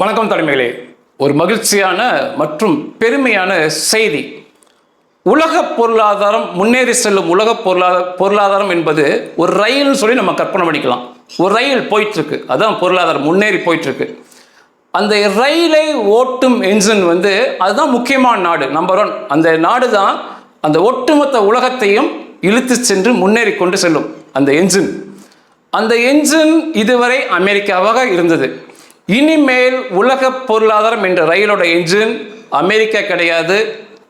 வணக்கம் தலைமைகளே ஒரு மகிழ்ச்சியான மற்றும் பெருமையான செய்தி. உலக பொருளாதாரம் முன்னேறி செல்லும் உலக பொருளாதார பொருளாதாரம் என்பது ஒரு ரயில்னு சொல்லி நம்ம கற்பனை பண்ணிக்கலாம். ஒரு ரயில் போயிட்டுருக்கு. அதுதான் பொருளாதாரம் முன்னேறி போயிட்டுருக்கு. அந்த ரயிலை ஓட்டும் என்ஜின் வந்து அதுதான் முக்கியமான நாடு நம்பர் ஒன் அந்த நாடு தான் அந்த ஒட்டுமொத்த உலகத்தையும் இழுத்து சென்று முன்னேறி கொண்டு செல்லும் அந்த என்ஜின் அந்த என்ஜின் இதுவரை அமெரிக்காவாக இருந்தது. இனிமேல் உலக பொருளாதாரம் என்ற ரயிலோட என்ஜின் அமெரிக்கா கிடையாது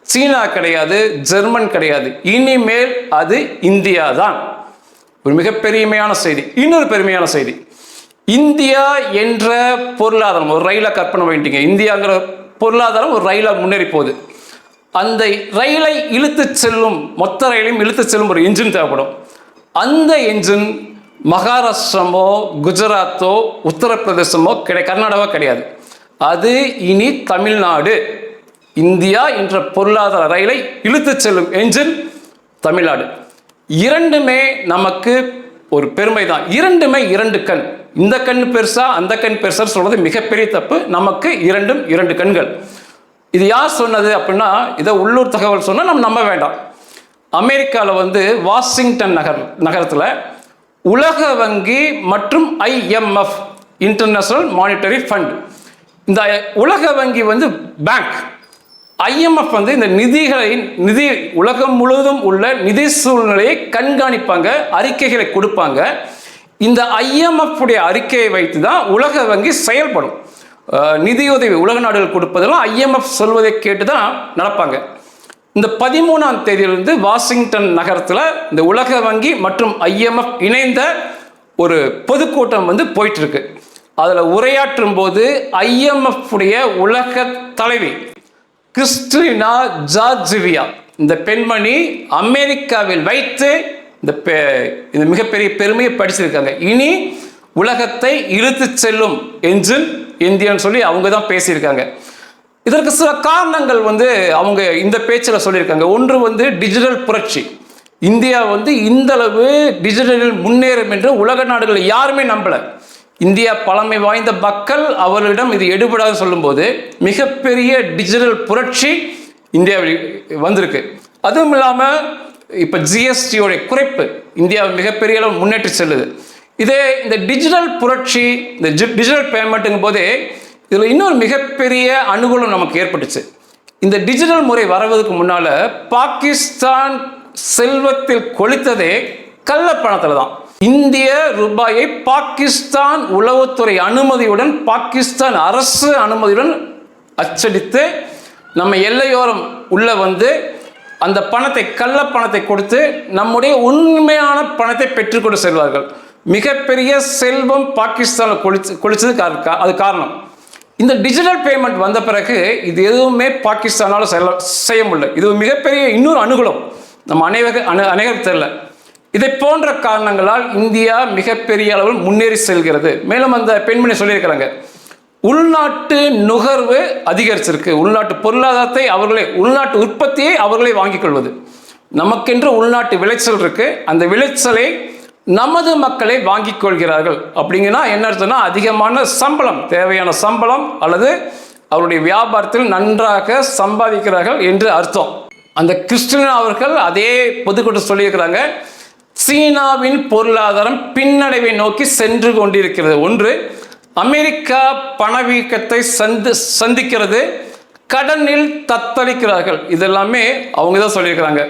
சீனா கிடையாது ஜெர்மன் கிடையாது. இனிமேல் அது இந்தியா தான் ஒரு மிக பெருமையான செய்தி. இன்னொரு பெருமையான செய்தி. இந்தியா என்ற பொருளாதாரம் ஒரு ரயிலை கற்பனை பண்ணிட்டீங்க. இந்தியாங்கிற பொருளாதாரம் ஒரு ரயிலாக முன்னேறி போகுது. அந்த ரயிலை இழுத்து செல்லும் மொத்த ரயிலையும் இழுத்து செல்லும் ஒரு என்ஜின் தேவைப்படும். அந்த என்ஜின் மகாராஷ்டிரமோ குஜராத்தோ உத்தரப்பிரதேசமோ கிடை கர்நாடகா கிடையாது. அது இனி தமிழ்நாடு. இந்தியா என்ற பொருளாதார ரயிலை இழுத்து செல்லும் என்ஜின் தமிழ்நாடு. இரண்டுமே நமக்கு ஒரு பெருமை தான் இரண்டுமே இரண்டு கண். இந்த கண் பெருசா அந்த கண் பெருசா சொல்றது மிகப்பெரிய தப்பு. நமக்கு இரண்டும் இரண்டு கண்கள். இது யார் சொன்னது அப்படின்னா இதை உள்ளூர் தகவல் சொன்னால் நம்ம நம்ப வேண்டாம். அமெரிக்காவில் வந்து வாஷிங்டன் நகர் நகரத்தில் உலக வங்கி மற்றும் ஐஎம்எஃப் இன்டர்நேஷனல் மானிட்டரி ஃபண்ட் இந்த உலக வங்கி வந்து பேங்க் ஐஎம்எஃப் வந்து இந்த நிதிகளை நிதி உலகம் முழுவதும் உள்ள நிதி சூழ்நிலையை கண்காணிப்பாங்க அறிக்கைகளை கொடுப்பாங்க. இந்த ஐஎம்எஃப் உடைய அறிக்கையை வைத்து தான் உலக வங்கி செயல்படும். நிதியுதவி உலக நாடுகள் கொடுப்பதெல்லாம் ஐஎம்எஃப் சொல்வதை கேட்டு தான் நடப்பாங்க. இந்த பதிமூணாம் தேதியிலிருந்து வாஷிங்டன் நகரத்தில் இந்த உலக வங்கி மற்றும் ஐஎம்எஃப் இணைந்த ஒரு பொதுக்கூட்டம் வந்து போயிட்டுருக்கு. அதில் உரையாற்றும் போது ஐஎம்எஃப் உடைய உலக தலைவி கிறிஸ்டினா ஜார்ஜிவியா இந்த பெண்மணி அமெரிக்காவில் வைத்து இந்த பெ- இந்த மிகப்பெரிய பெருமையை படிச்சிருக்காங்க. இனி உலகத்தை இழுத்து செல்லும் என்ஜின் இந்தியான்னு சொல்லி அவங்க தான் பேசியிருக்காங்க. இதற்கு சில காரணங்கள் வந்து அவங்க இந்த பேச்சில் சொல்லியிருக்காங்க. ஒன்று வந்து டிஜிட்டல் புரட்சி. இந்தியா வந்து இந்த அளவு டிஜிட்டலில் முன்னேறும் என்று உலக நாடுகள் யாருமே நம்பலை. இந்தியா பழமை வாய்ந்த மக்கள் அவர்களிடம் இது எடுபடாது சொல்லும்போது மிகப்பெரிய டிஜிட்டல் புரட்சி இந்தியாவில் வந்திருக்கு. அதுவும் இல்லாமல் இப்போ ஜிஎஸ்டியோடைய குறைப்பு இந்தியாவை மிகப்பெரிய அளவு முன்னேற்றி செல்லுது. இதே இந்த டிஜிட்டல் புரட்சி இந்த டிஜிட்டல் பேமெண்ட்டுங்கும் போதே இதில் இன்னொரு மிகப்பெரிய அனுகூலம் நமக்கு ஏற்பட்டுச்சு. இந்த டிஜிட்டல் முறை வரவதுக்கு முன்னால் பாகிஸ்தான் செல்வத்தில் கொளித்ததே கள்ள பணத்தில் தான் இந்திய ரூபாயை பாகிஸ்தான் உளவுத்துறை அனுமதியுடன் பாகிஸ்தான் அரசு அனுமதியுடன் அச்சடித்து நம்ம எல்லையோரம் உள்ள வந்து அந்த பணத்தை கள்ள பணத்தை கொடுத்து நம்முடைய உண்மையான பணத்தை பெற்றுக்கொண்டு செல்வார்கள். மிகப்பெரிய செல்வம் பாகிஸ்தானில் கொளிச்சு கொளிச்சது கா- அது காரணம். இந்த டிஜிட்டல் பேமெண்ட் வந்த பிறகு இது எதுவுமே பாகிஸ்தானால் செல்ல செய்ய முடியல. இது மிகப்பெரிய இன்னொரு அனுகூலம். நம்ம அனைவருக்கு அனு அனைவருக்கு தெரியல. இதை போன்ற காரணங்களால் இந்தியா மிகப்பெரிய அளவில் முன்னேறி செல்கிறது. மேலும் அந்த பெண்மணி சொல்லியிருக்கிறாங்க. உள்நாட்டு நுகர்வு அதிகரிச்சிருக்கு. உள்நாட்டு பொருளாதாரத்தை அவர்களே உள்நாட்டு உற்பத்தியை அவர்களே வாங்கிக் கொள்வது. நமக்கென்று உள்நாட்டு விளைச்சல் இருக்குது அந்த விளைச்சலை நமது மக்களை வாங்கிக் கொள்கிறார்கள். அப்படிங்கன்னா என்ன அர்த்தம்னா அதிகமான சம்பளம் தேவையான சம்பளம் அல்லது அவருடைய வியாபாரத்தில் நன்றாக சம்பாதிக்கிறார்கள் என்று அர்த்தம். அந்த கிறிஸ்டினா அவர்கள் அதே பொதுக்கூட்டம் சொல்லியிருக்கிறாங்க சீனாவின் பொருளாதாரம் பின்னடைவை நோக்கி சென்று கொண்டிருக்கிறது. ஒன்று அமெரிக்கா பணவீக்கத்தை சந்து சந்திக்கிறது கடனில் தத்தளிக்கிறார்கள். இதெல்லாமே அவங்க தான் சொல்லியிருக்கிறாங்க.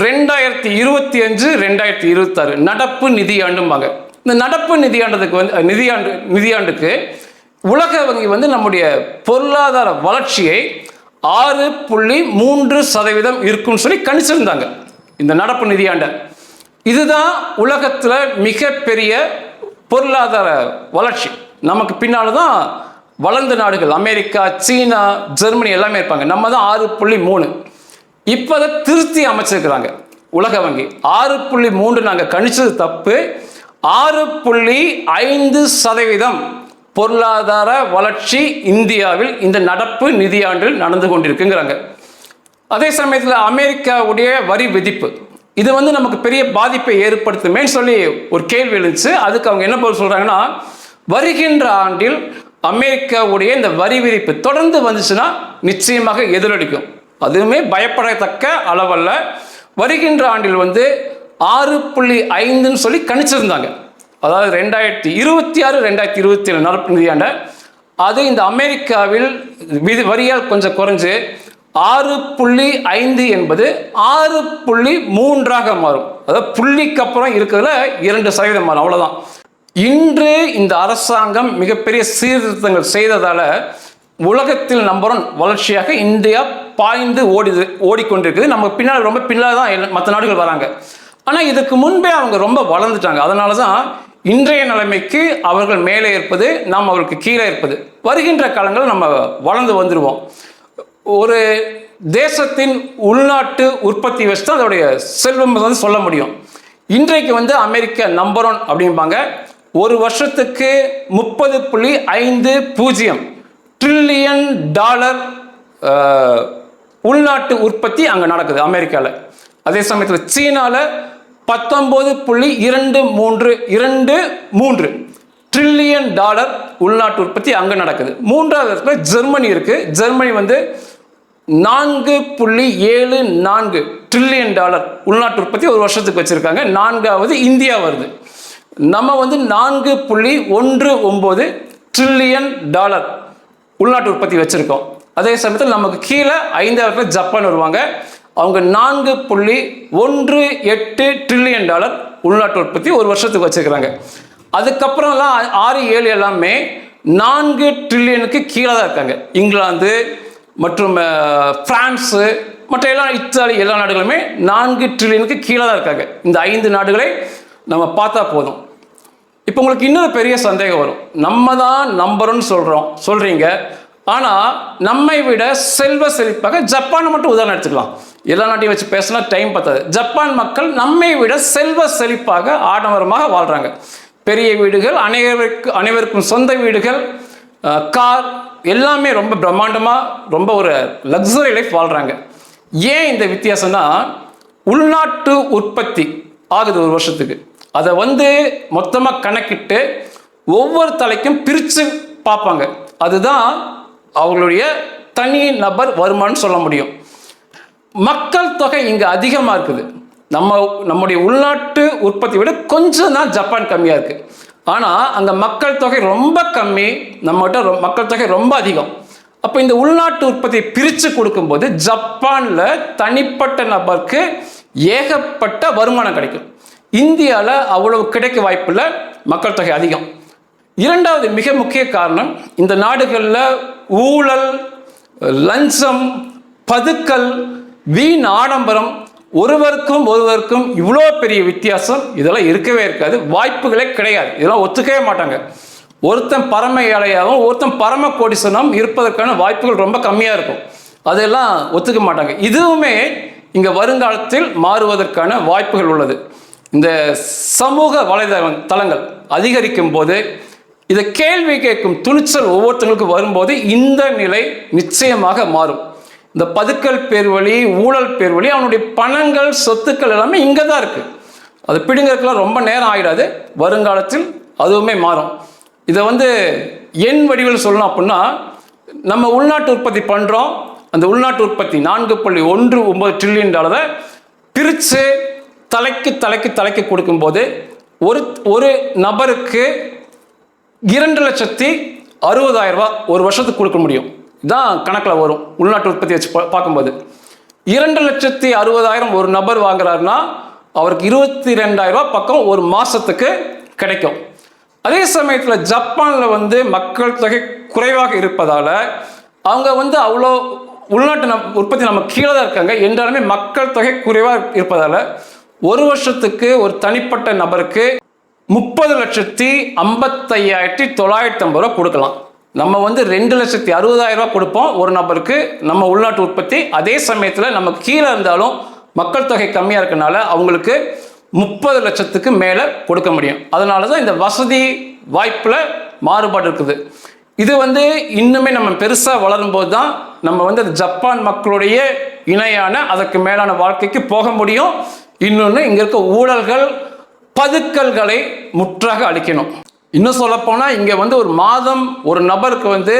ரெண்டாயிரத்தி இருபத்தி அஞ்சு ரெண்டாயிரத்தி இருபத்தாறு. நடப்பு நிதியாண்டும்பாங்க இந்த நடப்பு நிதியாண்டதுக்கு வந்து நிதியாண்டு நிதியாண்டுக்கு உலக வங்கி வந்து நம்முடைய பொருளாதார வளர்ச்சியை ஆறு புள்ளி மூன்று சதவீதம் இருக்கும்னு சொல்லி கணிச்சிருந்தாங்க. இந்த நடப்பு நிதியாண்டை இதுதான் உலகத்தில் மிகப்பெரிய பொருளாதார வளர்ச்சி. நமக்கு பின்னால் தான் வளர்ந்த நாடுகள். அமெரிக்கா சீனா ஜெர்மனி எல்லாமே இருப்பாங்க. நம்ம தான் ஆறு புள்ளி மூணு. இப்போ அதை திருத்தி அமைச்சிருக்கிறாங்க. உலக வங்கி. ஆறு புள்ளி மூன்று நாங்கள் கணிச்சது தப்பு. ஆறு புள்ளி ஐந்து சதவீதம் பொருளாதார வளர்ச்சி இந்தியாவில் இந்த நடப்பு நிதியாண்டில் நடந்து கொண்டிருக்குங்கிறாங்க. அதே சமயத்தில் அமெரிக்காவுடைய வரி விதிப்பு. இது வந்து நமக்கு பெரிய பாதிப்பை ஏற்படுத்துமேன்னு சொல்லி ஒரு கேள்வி எழுந்துச்சு. அதுக்கு அவங்க என்ன பதில் சொல்கிறாங்கன்னா வருகின்ற ஆண்டில் அமெரிக்காவுடைய இந்த வரி விதிப்பு தொடர்ந்து வந்துச்சுன்னா நிச்சயமாக எதிரொலிக்கும். அதுவுமே பயப்படத்தக்க அளவல்ல. வருகின்ற ஆண்டில் வந்து ஆறு புள்ளி ஐந்துன்னு சொல்லி கணிச்சிருந்தாங்க. அதாவது ரெண்டாயிரத்தி இருபத்தி ஆறு ரெண்டாயிரத்தி இருபத்தி ஏழு நடப்பு நிதியாண்ட. அது இந்த அமெரிக்காவில் விதி வரியால் கொஞ்சம் குறைஞ்சு ஆறு புள்ளி ஐந்து என்பது ஆறு புள்ளி மூன்றாக மாறும். அதாவது புள்ளிக்கு அப்புறம் இருக்கிறதுல இரண்டு சதவீதம் மாறும். அவ்வளோதான் இன்று இந்த அரசாங்கம் மிகப்பெரிய சீர்திருத்தங்கள் செய்ததால் உலகத்தில் நம்பர் ஒன் வளர்ச்சியாக இந்தியா பாய்ந்து ஓடிது ஓடிக்கொண்டிருக்குது. நம்ம பின்னால் ரொம்ப பின்னால் தான் மற்ற நாடுகள் வராங்க. ஆனால் இதுக்கு முன்பே அவங்க ரொம்ப வளர்ந்துட்டாங்க. அதனால தான் இன்றைய நிலைமைக்கு அவர்கள் மேலே இருப்பது நாம் அவர்களுக்கு கீழே இருப்பது. வருகின்ற காலங்கள் நம்ம வளர்ந்து வந்துடுவோம் ஒரு தேசத்தின் உள்நாட்டு உற்பத்தி வச்சு தான் அதோடைய செல்வம் வந்து சொல்ல முடியும். இன்றைக்கு வந்து அமெரிக்கா நம்பர் ஒன் அப்படிம்பாங்க. ஒரு வருஷத்துக்கு முப்பது புள்ளி ஐந்து பூஜ்ஜியம். ட்ரில்லியன் டாலர் உள்நாட்டு உற்பத்தி அங்கே நடக்குது அமெரிக்காவில் அதே சமயத்தில் சீனாவில் பத்தொம்போது புள்ளி இரண்டு மூன்று இரண்டு மூன்று ட்ரில்லியன் டாலர் உள்நாட்டு உற்பத்தி அங்கே நடக்குது. மூன்றாவது இடத்துல ஜெர்மனி இருக்கு. ஜெர்மனி வந்து நான்கு புள்ளி ஏழு நான்கு ட்ரில்லியன் டாலர் உள்நாட்டு உற்பத்தி ஒரு வருஷத்துக்கு வச்சுருக்காங்க. நான்காவது இந்தியா வருது. நம்ம வந்து நான்கு புள்ளி ஒன்று ஒம்பது ட்ரில்லியன் டாலர் உள்நாட்டு உற்பத்தி வச்சுருக்கோம். அதே சமயத்தில் நமக்கு கீழே ஐந்தாவது ஜப்பான் வருவாங்க. அவங்க நான்கு புள்ளி ஒன்று எட்டு ட்ரில்லியன் டாலர் உள்நாட்டு உற்பத்தி ஒரு வருஷத்துக்கு வச்சுருக்கிறாங்க. அதுக்கப்புறம்லாம் ஆறு ஏழு எல்லாமே நான்கு ட்ரில்லியனுக்கு கீழே தான் இருக்காங்க. இங்கிலாந்து மற்றும் ஃப்ரான்ஸு பிரான்ஸு மற்ற எல்லா இத்தாலி எல்லா நாடுகளுமே நான்கு ட்ரில்லியனுக்கு கீழே தான் இருக்காங்க. இந்த ஐந்து நாடுகளை நம்ம பார்த்தா போதும். இப்போ உங்களுக்கு இன்னொரு பெரிய சந்தேகம் வரும். நம்ம தான் நம்புறோம்னு சொல்கிறோம் சொல்கிறீங்க ஆனால் நம்மை விட செல்வ செழிப்பாக ஜப்பானை மட்டும் உதாரணம் எடுத்துக்கலாம். எல்லா நாட்டையும் வச்சு பேசினா டைம் பத்தாது. ஜப்பான் மக்கள் நம்மை விட செல்வ செழிப்பாக ஆடம்பரமாக வாழ்கிறாங்க பெரிய வீடுகள் அனைவருக்கு அனைவருக்கும் சொந்த வீடுகள் கார் எல்லாமே ரொம்ப பிரம்மாண்டமாக ரொம்ப ஒரு லக்ஸரி லைஃப் வாழ்கிறாங்க ஏன் இந்த வித்தியாசம்னா உள்நாட்டு உற்பத்தி ஆகுது ஒரு வருஷத்துக்கு. அதை வந்து மொத்தமாக கணக்கிட்டு ஒவ்வொரு தலைக்கும் பிரித்து பார்ப்பாங்க. அதுதான் அவங்களுடைய தனி நபர் வருமானம்னு சொல்ல முடியும். மக்கள் தொகை இங்கே அதிகமாக இருக்குது. நம்ம நம்முடைய உள்நாட்டு உற்பத்தி விட கொஞ்சம் தான் ஜப்பான் கம்மியாக இருக்குது ஆனால் அங்கே மக்கள் தொகை ரொம்ப கம்மி. நம்மகிட்ட ரொ- மக்கள் தொகை ரொம்ப அதிகம். அப்போ இந்த உள்நாட்டு உற்பத்தியை பிரித்து கொடுக்கும்போது ஜப்பானில் தனிப்பட்ட நபருக்கு ஏகப்பட்ட வருமானம் கிடைக்கும். இந்தியாவில் அவ்வளவு கிடைக்க வாய்ப்பில்லை மக்கள் தொகை அதிகம். இரண்டாவது மிக முக்கிய காரணம் இந்த நாடுகளில் ஊழல் லஞ்சம் பதுக்கல் வீண் ஆடம்பரம் ஒருவருக்கும் ஒருவருக்கும் இவ்வளோ பெரிய வித்தியாசம் இதெல்லாம் இருக்கவே இருக்காது வாய்ப்புகளே கிடையாது இதெல்லாம் ஒத்துக்கவே மாட்டாங்க. ஒருத்தன் பரம ஏழையாகவும் ஒருத்தன் பரம கோடிசனம் இருப்பதற்கான வாய்ப்புகள் ரொம்ப கம்மியாக இருக்கும். அதெல்லாம் ஒத்துக்க மாட்டாங்க. இதுவுமே இங்கே வருங்காலத்தில் மாறுவதற்கான வாய்ப்புகள் உள்ளது. இந்த சமூக வலைதள தளங்கள் அதிகரிக்கும் போது இதை கேள்வி கேட்கும் துணிச்சல் ஒவ்வொருத்தங்களுக்கும் வரும்போது இந்த நிலை நிச்சயமாக மாறும். இந்த பதுக்கல் பேர்வழி ஊழல் பேர்வழி அவனுடைய பணங்கள் சொத்துக்கள் எல்லாமே இங்கே தான் இருக்குது அது பிடுங்கிறதுக்குலாம் ரொம்ப நேரம் ஆகிடாது வருங்காலத்தில் அதுவுமே மாறும். இதை வந்து எண் வடிவில் சொல்லணும் அப்படின்னா நம்ம உள்நாட்டு உற்பத்தி பண்ணுறோம் அந்த உள்நாட்டு உற்பத்தி நான்கு புள்ளி ஒன்று ஒன்பது ட்ரில்லியன் டாலரை பிரித்து தலைக்கு தலைக்கு தலைக்கு கொடுக்கும்போது ஒரு ஒரு நபருக்கு இரண்டு லட்சத்தி அறுபதாயிரம் ரூபா ஒரு வருஷத்துக்கு கொடுக்க முடியும். இதுதான் கணக்கில் வரும். உள்நாட்டு உற்பத்தி வச்சு பா- பார்க்கும்போது. இரண்டு லட்சத்தி அறுபதாயிரம் ஒரு நபர் வாங்குறாருன்னா அவருக்கு இருபத்தி ரெண்டாயிரம் ரூபா பக்கம் ஒரு மாதத்துக்கு கிடைக்கும். அதே சமயத்தில் ஜப்பானில் வந்து மக்கள் தொகை குறைவாக இருப்பதால் அவங்க வந்து அவ்வளோ உள்நாட்டு நம் உற்பத்தி நம்ம கீழே தான் இருக்காங்க. என்றாலுமே மக்கள் தொகை குறைவாக இருப்பதால் ஒரு வருஷத்துக்கு ஒரு தனிப்பட்ட நபருக்கு முப்பது லட்சத்தி ஐம்பத்தையாயிரத்தி தொள்ளாயிரத்தி ஐம்பது ரூபா கொடுக்கலாம். நம்ம வந்து ரெண்டு லட்சத்தி அறுபதாயிரம் ரூபா கொடுப்போம் ஒரு நபருக்கு. நம்ம உள்நாட்டு உற்பத்தி அதே சமயத்தில் நமக்கு கீழே இருந்தாலும் மக்கள் தொகை கம்மியாக இருக்கனால அவங்களுக்கு முப்பது லட்சத்துக்கு மேலே கொடுக்க முடியும். அதனால தான் இந்த வசதி வாய்ப்பில் மாறுபாடு இருக்குது. இது வந்து இன்னுமே நம்ம பெருசாக வளரும்போது தான் நம்ம வந்து ஜப்பான் மக்களுடைய இணையான அதற்கு மேலான வாழ்க்கைக்கு போக முடியும். இன்னொன்று இங்கே இருக்க ஊழல்கள் பதுக்கல்களை முற்றாக அழிக்கணும். இன்னும் சொல்லப்போனால் இங்கே வந்து ஒரு மாதம் ஒரு நபருக்கு வந்து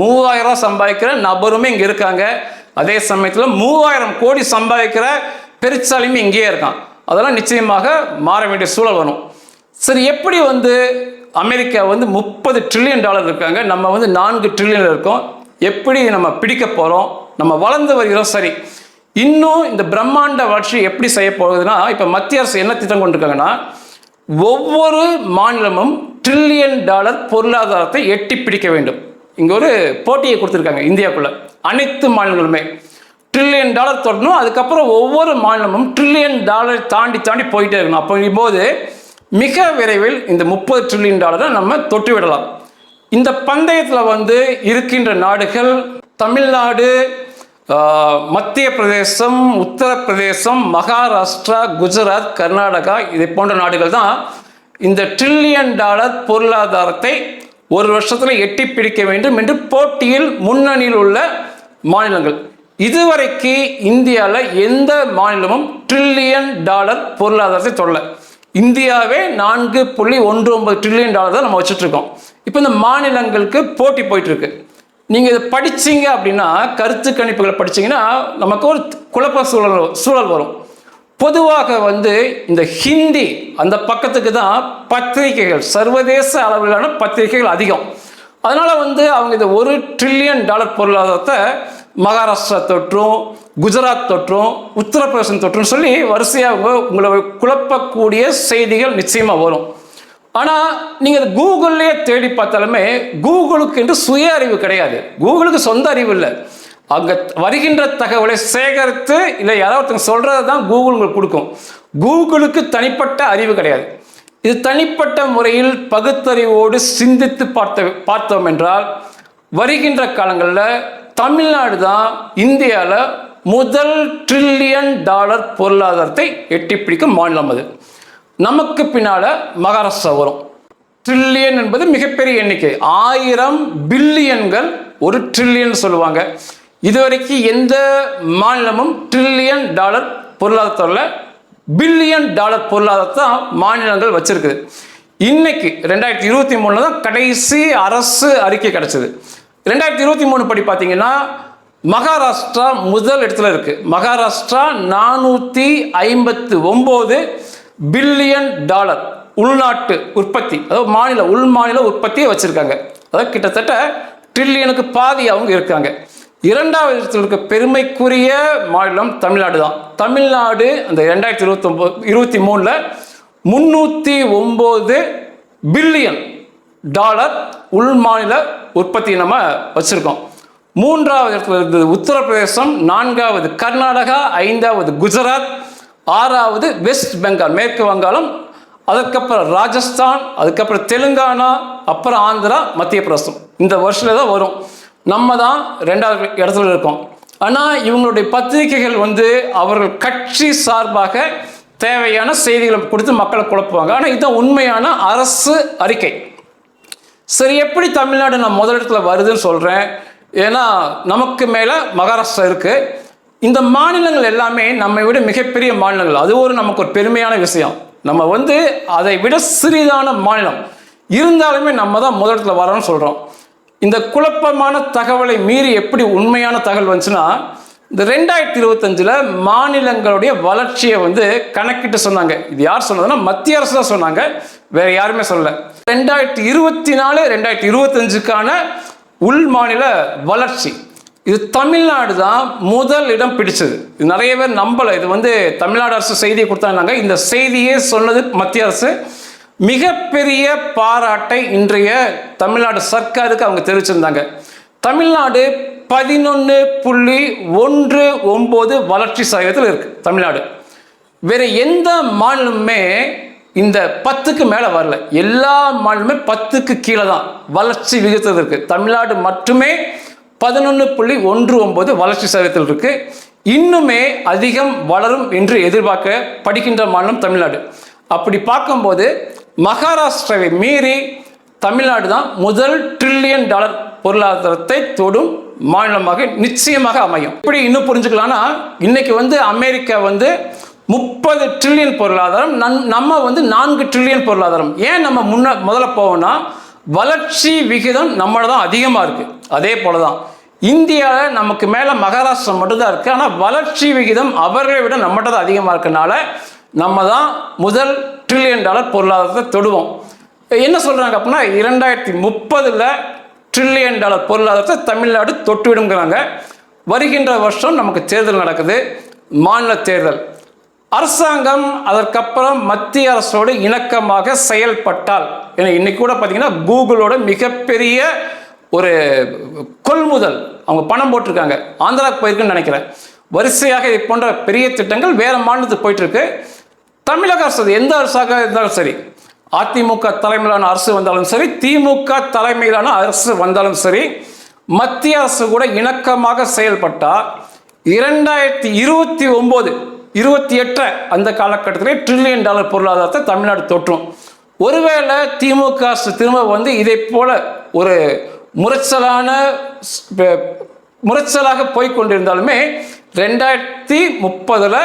மூவாயிரம் சம்பாதிக்கிற நபருமே இங்கே இருக்காங்க. அதே சமயத்தில் மூவாயிரம் கோடி சம்பாதிக்கிற பெருச்சாலையுமே இங்கேயே இருக்கான். அதெல்லாம் நிச்சயமாக மாற வேண்டிய சூழல் வரும். சரி எப்படி வந்து அமெரிக்கா வந்து முப்பது ட்ரில்லியன் டாலர் இருக்காங்க. நம்ம வந்து நான்கு ட்ரில்லியன் இருக்கோம். எப்படி நம்ம பிடிக்க போகிறோம் நம்ம வளர்ந்து வருகிறோம்? சரி இன்னும் இந்த பிரம்மாண்ட வளர்ச்சி எப்படி செய்ய போகுதுன்னா இப்போ மத்திய அரசு என்ன திட்டம் கொண்டிருக்காங்கன்னா ஒவ்வொரு மாநிலமும் ட்ரில்லியன் டாலர் பொருளாதாரத்தை எட்டி பிடிக்க வேண்டும். இங்கே ஒரு போட்டியை கொடுத்துருக்காங்க இந்தியாவுக்குள்ள. அனைத்து மாநிலங்களுமே ட்ரில்லியன் டாலர் தொடணும். அதுக்கப்புறம் ஒவ்வொரு மாநிலமும் ட்ரில்லியன் டாலர் தாண்டி தாண்டி போயிட்டே இருக்கணும். அப்படிங்கும்போது மிக விரைவில் இந்த முப்பது ட்ரில்லியன் டாலரை நம்ம தொட்டு விடலாம். இந்த பந்தயத்தில் வந்து இருக்கின்ற நாடுகள் தமிழ்நாடு மத்திய பிரதேசம் உத்தரப்பிரதேசம் மகாராஷ்டிரா குஜராத் கர்நாடகா இதை போன்ற நாடுகள் தான் இந்த ட்ரில்லியன் டாலர் பொருளாதாரத்தை ஒரு வருஷத்தில் எட்டி பிடிக்க வேண்டும் என்று போட்டியில் முன்னணியில் உள்ள மாநிலங்கள். இதுவரைக்கு இந்தியாவில் எந்த மாநிலமும் ட்ரில்லியன் டாலர் பொருளாதாரத்தை தொடல. இந்தியாவே நான்கு புள்ளி ஒன்று ஒன்பது ட்ரில்லியன் டாலர் தான் நம்ம வச்சுட்டு இருக்கோம். இப்போ இந்த மாநிலங்களுக்கு போட்டி போயிட்டு இருக்கு. நீங்கள் இதை படிச்சீங்க அப்படின்னா கருத்து கணிப்புகளை படிச்சீங்கன்னா நமக்கு ஒரு குழப்ப சூழல் சூழல் வரும். பொதுவாக வந்து இந்த ஹிந்தி அந்த பக்கத்துக்கு தான் பத்திரிகைகள் சர்வதேச அளவிலான பத்திரிகைகள் அதிகம். அதனால் வந்து அவங்க இந்த ஒரு ட்ரில்லியன் டாலர் பொருளாதாரத்தை மகாராஷ்டிரா தொற்றும் குஜராத் தொற்றும் உத்தரப்பிரதேசம் தொற்றும் சொல்லி வரிசையாக உங்களை குழப்பக்கூடிய செய்திகள் நிச்சயமாக வரும். ஆனால் நீங்கள் கூகுள்லேயே தேடி பார்த்தாலுமே கூகுளுக்கு என்று சுய அறிவு கிடையாது. கூகுளுக்கு சொந்த அறிவு இல்லை. அங்கே வருகின்ற தகவலை சேகரித்து இல்லை யாராவது ஒருத்தங்க சொல்கிறது தான் கூகுள் உங்களுக்கு கொடுக்கும். கூகுளுக்கு தனிப்பட்ட அறிவு கிடையாது. இது தனிப்பட்ட முறையில் பகுத்தறிவோடு சிந்தித்து பார்த்த பார்த்தோம் என்றால் வருகின்ற காலங்களில் தமிழ்நாடு தான் இந்தியாவில் முதல் ட்ரில்லியன் டாலர் பொருளாதாரத்தை எட்டி பிடிக்கும் மாநிலம் அது. நமக்கு பின்னால் மகாராஷ்டிரா வரும். ட்ரில்லியன் என்பது மிகப்பெரிய எண்ணிக்கை. ஆயிரம் பில்லியன்கள் ஒரு ட்ரில்லியன் சொல்லுவாங்க. இதுவரைக்கும் எந்த மாநிலமும் ட்ரில்லியன் டாலர் பொருளாதாரத்தில் பில்லியன் டாலர் பொருளாதாரத்தை மாநிலங்கள் வச்சிருக்குது. இன்னைக்கு ரெண்டாயிரத்தி இருபத்தி மூணில் தான் கடைசி அரசு அறிக்கை கிடைச்சது. ரெண்டாயிரத்தி இருபத்தி மூணு படி பார்த்தீங்கன்னா மகாராஷ்டிரா முதல் இடத்துல இருக்குது மகாராஷ்டிரா நானூற்றி ஐம்பத்து ஒம்பது பில்லியன் டாலர் உள்நாட்டு உற்பத்தி அதாவது மாநில உள் மாநில உற்பத்தியை வச்சுருக்காங்க. அதாவது கிட்டத்தட்ட ட்ரில்லியனுக்கு பாதி அவங்க இருக்காங்க. இரண்டாவது இடத்தில் இருக்க பெருமைக்குரிய மாநிலம் தமிழ்நாடு தான். தமிழ்நாடு அந்த ரெண்டாயிரத்தி இருபத்தொம்போது இருபத்தி மூணில் முந்நூற்றி ஒம்பது பில்லியன் டாலர் உள் மாநில உற்பத்தி நம்ம வச்சுருக்கோம். மூன்றாவது இடத்துல இருந்தது உத்தரப்பிரதேசம் நான்காவது கர்நாடகா ஐந்தாவது குஜராத் ஆறாவது வெஸ்ட் பெங்கால் மேற்கு வங்காளம் அதுக்கப்புறம் ராஜஸ்தான் அதுக்கப்புறம் தெலுங்கானா அப்புறம் ஆந்திரா மத்திய பிரதேசம். இந்த வருஷத்துல தான் வரும். நம்ம தான் ரெண்டாவது இடத்துல இருக்கோம். ஆனால் இவங்களுடைய பத்திரிகைகள் வந்து அவர்கள் கட்சி சார்பாக தேவையான செய்திகளை கொடுத்து மக்களை குழப்புவாங்க. ஆனால் இதுதான் உண்மையான அரசு அறிக்கை. சரி எப்படி தமிழ்நாடு நான் முதல் இடத்துல வருதுன்னு சொல்கிறேன் ஏன்னா நமக்கு மேலே மகாராஷ்டிரா இருக்குது இந்த மாநிலங்கள் எல்லாமே நம்மை விட மிகப்பெரிய மாநிலங்கள். அது ஒரு நமக்கு ஒரு பெருமையான விஷயம். நம்ம வந்து அதை விட சிறிதான மாநிலம். இருந்தாலுமே நம்ம தான் முதலிடத்தில் வரோம்னு சொல்கிறோம் இந்த குழப்பமான தகவலை மீறி எப்படி உண்மையான தகவல் வந்துச்சுன்னா இந்த ரெண்டாயிரத்தி இருபத்தஞ்சில் மாநிலங்களுடைய வளர்ச்சியை வந்து கணக்கிட்டு சொன்னாங்க. இது யார் சொன்னதுன்னா மத்திய அரசு தான் சொன்னாங்க. வேற யாருமே சொல்லல. ரெண்டாயிரத்தி இருபத்தி நாலு ரெண்டாயிரத்தி இருபத்தஞ்சுக்கான உள் மாநில வளர்ச்சி. இது தமிழ்நாடு தான் முதல் இடம் பிடிச்சது. இது நிறைய பேர் நம்பலை. இது வந்து தமிழ்நாடு அரசு செய்தியை கொடுத்தாங்க இந்த செய்தியே சொன்னது மத்திய அரசு. மிகப்பெரிய பாராட்டை இன்றைய தமிழ்நாடு சர்க்காருக்கு அவங்க தெரிவிச்சிருந்தாங்க. தமிழ்நாடு பதினொன்று புள்ளி ஒன்று ஒம்பது வளர்ச்சி சதவீதத்தில் இருக்கு தமிழ்நாடு. வேற எந்த மாநிலமுமே இந்த பத்துக்கு மேலே வரல. எல்லா மாநிலமே பத்துக்கு கீழே தான் வளர்ச்சி விகிதத்தில் இருக்கு. தமிழ்நாடு மட்டுமே பதினொன்று புள்ளி ஒன்று ஒன்பது வளர்ச்சி சதவீதத்தில் இருக்கு. இன்னுமே அதிகம் வளரும் என்று எதிர்பார்க்க படிக்கின்ற மாநிலம் தமிழ்நாடு. அப்படி பார்க்கும்போது மகாராஷ்டிராவை மீறி தமிழ்நாடு தான் முதல் ட்ரில்லியன் டாலர் பொருளாதாரத்தை தொடும் மாநிலமாக நிச்சயமாக அமையும். இப்படி இன்னும் புரிஞ்சுக்கலாம்னா இன்னைக்கு வந்து அமெரிக்கா வந்து முப்பது ட்ரில்லியன் பொருளாதாரம் நம் நம்ம வந்து நான்கு ட்ரில்லியன் பொருளாதாரம். ஏன் நம்ம முன்ன முதல்ல போவோம்னா வளர்ச்சி விகிதம் நம்மளை தான் அதிகமாக இருக்குது அதே போல தான் இந்தியாவில் நமக்கு மேலே மகாராஷ்டிரம் மட்டும்தான் இருக்குது ஆனால் வளர்ச்சி விகிதம் அவர்களை விட நம்மகிட்ட தான் அதிகமாக இருக்கனால நம்ம தான் முதல் ட்ரில்லியன் டாலர் பொருளாதாரத்தை தொடுவோம். என்ன சொல்கிறாங்க அப்படின்னா இரண்டாயிரத்தி முப்பதில் ட்ரில்லியன் டாலர் பொருளாதாரத்தை தமிழ்நாடு தொட்டுவிடுங்கிறாங்க வருகின்ற வருஷம் நமக்கு தேர்தல் நடக்குது. மாநில தேர்தல். அரசாங்கம் அதற்கப்புறம் மத்திய அரசோடு இணக்கமாக செயல்பட்டால். இன்னைக்கு கூட பார்த்தீங்கன்னா கூகுளோட மிகப்பெரிய ஒரு கொள்முதல். அவங்க பணம் போட்டிருக்காங்க. ஆந்திராவுக்கு போயிருக்குன்னு நினைக்கிறேன். வரிசையாக இது போன்ற பெரிய திட்டங்கள் வேற மாநிலத்துக்கு போயிட்டு இருக்கு தமிழக அரசு எந்த அரசாக இருந்தாலும் சரி அதிமுக தலைமையிலான அரசு வந்தாலும் சரி திமுக தலைமையிலான அரசு வந்தாலும் சரி மத்திய அரசு கூட இணக்கமாக செயல்பட்டால் இரண்டாயிரத்தி இருபத்தி ஒம்போது இருபத்தி எட்டு அந்த காலகட்டத்திலே ட்ரில்லியன் டாலர் பொருளாதாரத்தை தமிழ்நாடு தொற்றும். ஒருவேளை திமுக திரும்ப வந்து இதை போல ஒரு முரச்சலான முரச்சலாக போய்கொண்டிருந்தாலுமே ரெண்டாயிரத்தி முப்பதில்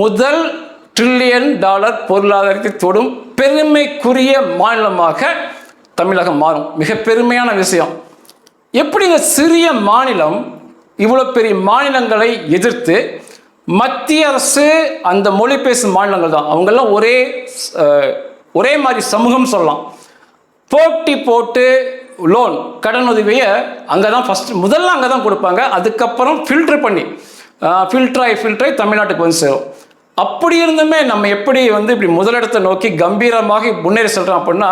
முதல் ட்ரில்லியன் டாலர் பொருளாதாரத்தை தொடும் பெருமைக்குரிய மாநிலமாக தமிழகம் மாறும். மிக பெருமையான விஷயம். எப்படி இந்த சிறிய மாநிலம் இவ்வளோ பெரிய மாநிலங்களை எதிர்த்து மத்திய அரசு அந்த மொழி பேசும் மாநிலங்கள் தான். அவங்கெல்லாம் ஒரே ஒரே மாதிரி சமூகம் சொல்லலாம். போட்டி போட்டு லோன் கடன் உதவியை அங்கே தான் ஃபஸ்ட்டு முதல்ல அங்கே தான் கொடுப்பாங்க. அதுக்கப்புறம் ஃபில்டர் பண்ணி ஃபில்டராகி ஃபில்டராகி தமிழ்நாட்டுக்கு வந்து சேரும். அப்படி இருந்துமே நம்ம எப்படி வந்து இப்படி முதலிடத்தை நோக்கி கம்பீரமாக முன்னேறி செல்கிறோம் அப்படின்னா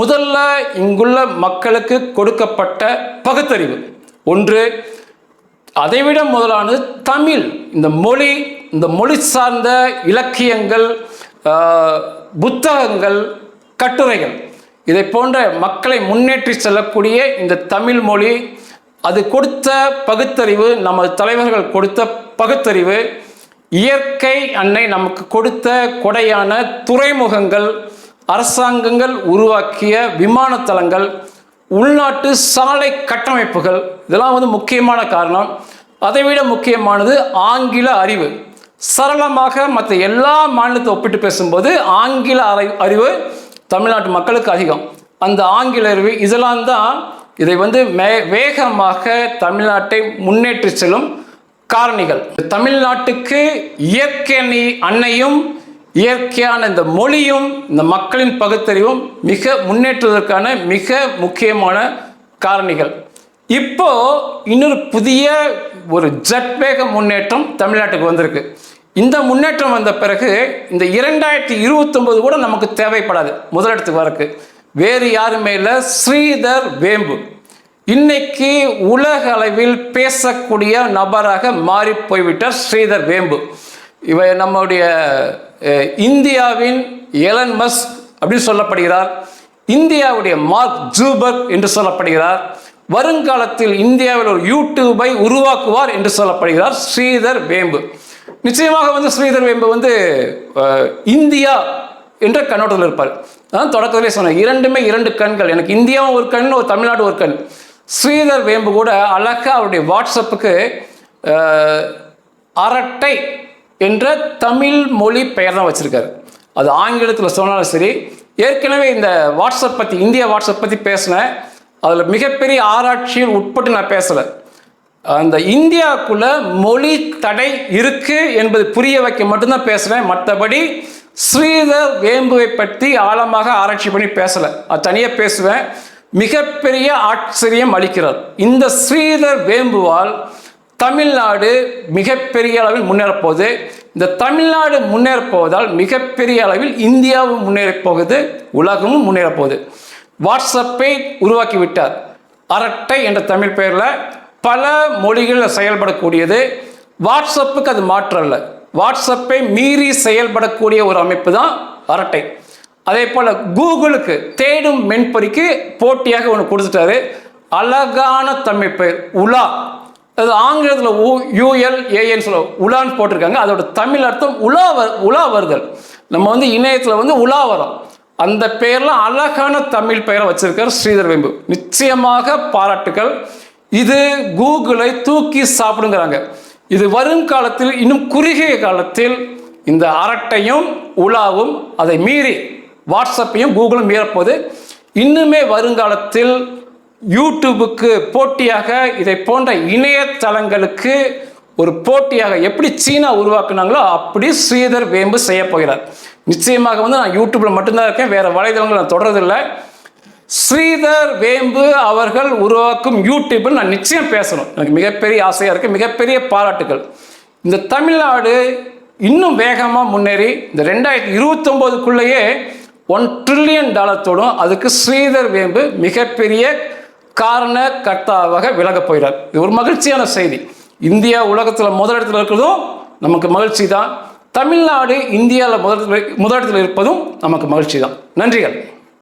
முதல்ல இங்குள்ள மக்களுக்கு கொடுக்கப்பட்ட பகுத்தறிவு. ஒன்று அதைவிட முதலானது தமிழ். இந்த மொழி இந்த மொழி சார்ந்த இலக்கியங்கள் புத்தகங்கள் கட்டுரைகள். இதை போன்ற மக்களை முன்னேற்றி செல்லக்கூடிய இந்த தமிழ் மொழி அது கொடுத்த பகுத்தறிவு நமது தலைவர்கள் கொடுத்த பகுத்தறிவு இயற்கை அன்னை நமக்கு கொடுத்த கொடையான துறைமுகங்கள் அரசாங்கங்கள் உருவாக்கிய விமானத்தளங்கள் உள்நாட்டு சாலை கட்டமைப்புகள். இதெல்லாம் வந்து முக்கியமான காரணம். அதைவிட முக்கியமானது ஆங்கில அறிவு. சரளமாக மற்ற எல்லா மாநிலத்தை ஒப்பிட்டு பேசும்போது ஆங்கில அறி- அறிவு தமிழ்நாட்டு மக்களுக்கு அதிகம். அந்த ஆங்கில அறிவு இதெல்லாம் தான் இதை வந்து மே வேகமாக தமிழ்நாட்டை முன்னேற்றி செல்லும் காரணிகள். தமிழ்நாட்டுக்கு இயற்கை அன்னை- அன்னையும் இயற்கையான இந்த மொழியும் இந்த மக்களின் பகுத்தறிவும் மிக முன்னேற்றுவதற்கான மிக முக்கியமான காரணிகள். இப்போ இன்னொரு புதிய ஒரு ஜட் வேக முன்னேற்றம் தமிழ்நாட்டுக்கு வந்திருக்கு. இந்த முன்னேற்றம் வந்த பிறகு இந்த இரண்டாயிரத்தி இருபத்தொம்பது கூட நமக்கு தேவைப்படாது. முதலிடத்துக்கு வரக்கு. வேறு யாருமே இல்லை. ஸ்ரீதர் வேம்பு. இன்னைக்கு உலக அளவில் பேசக்கூடிய நபராக மாறி போய்விட்டார் ஸ்ரீதர் வேம்பு. இவ நம்முடைய இந்தியாவின் எலன் மஸ்க் அப்படின்னு சொல்லப்படுகிறார். இந்தியாவுடைய மார்க் ஜூபர்க் என்று சொல்லப்படுகிறார். வருங்காலத்தில் இந்தியாவில் ஒரு யூடியூபை உருவாக்குவார் என்று சொல்லப்படுகிறார் ஸ்ரீதர் வேம்பு. நிச்சயமாக வந்து ஸ்ரீதர் வேம்பு வந்து இந்தியா என்ற கண்ணோட்டத்தில் இருப்பார். அதான் தொடக்கத்திலே சொன்னேன் இரண்டுமே இரண்டு கண்கள். எனக்கு இந்தியாவும் ஒரு கண் ஒரு தமிழ்நாடு ஒரு கண். ஸ்ரீதர் வேம்பு கூட அழகா அவருடைய வாட்ஸ்அப்புக்கு அரட்டை என்ற தமிழ் மொழி பெயர் தான் வச்சுருக்காரு. அது ஆங்கிலத்தில் சொன்னாலும் சரி ஏற்கனவே இந்த வாட்ஸ்அப் பற்றி இந்தியா வாட்ஸ்அப் பற்றி பேசினேன் அதில் மிகப்பெரிய ஆராய்ச்சியில் உட்பட்டு நான் பேசலை. அந்த இந்தியாவுக்குள்ள மொழி தடை இருக்கு என்பது புரிய வைக்க மட்டும்தான் பேசுகிறேன் மற்றபடி ஸ்ரீதர் வேம்புவை பற்றி ஆழமாக ஆராய்ச்சி பண்ணி பேசலை. அது தனியாக பேசுவேன். மிகப்பெரிய ஆச்சரியம் அளிக்கிறார். இந்த ஸ்ரீதர் வேம்புவால் தமிழ்நாடு மிகப்பெரிய அளவில் முன்னேறப் போகுது இந்த தமிழ்நாடு முன்னேறப்போவதால் மிகப்பெரிய அளவில் இந்தியாவும் முன்னேறப் போகுது உலகமும் முன்னேறப்போகுது. வாட்ஸ்அப்பை உருவாக்கி விட்டார் அரட்டை என்ற தமிழ் பெயரில் பல மொழிகளில் செயல்படக்கூடியது. வாட்ஸ்அப்புக்கு அது மாற்றம் இல்லை வாட்ஸ்அப்பை மீறி செயல்படக்கூடிய ஒரு அமைப்பு தான் அரட்டை. அதே போல் கூகுளுக்கு தேடும் மென்பொறிக்கு போட்டியாக ஒன்று கொடுத்துட்டாரு. அழகான தமிழ் பெயர் உலா. அது ஆங்கிலத்தில் ஊ யூஎல் சொல்ல உலான்னு போட்டிருக்காங்க. அதோட தமிழ் அர்த்தம் உலா வ உலா வருதல். நம்ம வந்து இணையத்தில் வந்து உலா வரோம். அந்த பெயரில் அழகான தமிழ் பெயரை வச்சிருக்கார் ஸ்ரீதர் வேம்பு. நிச்சயமாக பாராட்டுகள் இது கூகுளை தூக்கி சாப்பிடுங்கிறாங்க. இது வருங்காலத்தில் இன்னும் குறுகிய காலத்தில் இந்த அரட்டையும் உலாவும் அதை மீறி வாட்ஸ்அப்பையும் கூகுளும் மீறப்போது இன்னுமே வருங்காலத்தில் யூடியூபுக்கு போட்டியாக இதை போன்ற இணையதளங்களுக்கு ஒரு போட்டியாக எப்படி சீனா உருவாக்குனாங்களோ அப்படி ஸ்ரீதர் வேம்பு செய்ய போகிறார். நிச்சயமாக வந்து நான் யூடியூப்ல மட்டும்தான் இருக்கேன். வேற வலைதளங்கள் நான் தொடர்றதில்லை. ஸ்ரீதர் வேம்பு அவர்கள் உருவாக்கும் யூடியூப்பில் நான் நிச்சயம் பேசணும். எனக்கு மிகப்பெரிய ஆசையாக இருக்குது மிகப்பெரிய பாராட்டுகள். இந்த தமிழ்நாடு இன்னும் வேகமாக முன்னேறி இந்த ரெண்டாயிரத்தி இருபத்தொம்போதுக்குள்ளேயே ஒன் ட்ரில்லியன் டாலர்த்தோடும் அதுக்கு ஸ்ரீதர் வேம்பு மிகப்பெரிய காரண கர்த்தாவாக விலகப் போகிறார். இது ஒரு மகிழ்ச்சியான செய்தி. இந்தியா உலகத்தில் முதலிடத்தில் இருக்கிறதும் நமக்கு மகிழ்ச்சி தான் தமிழ்நாடு இந்தியாவில் முதலிடத்தில் முதலிடத்தில் இருப்பதும் நமக்கு மகிழ்ச்சி தான் நன்றிகள்.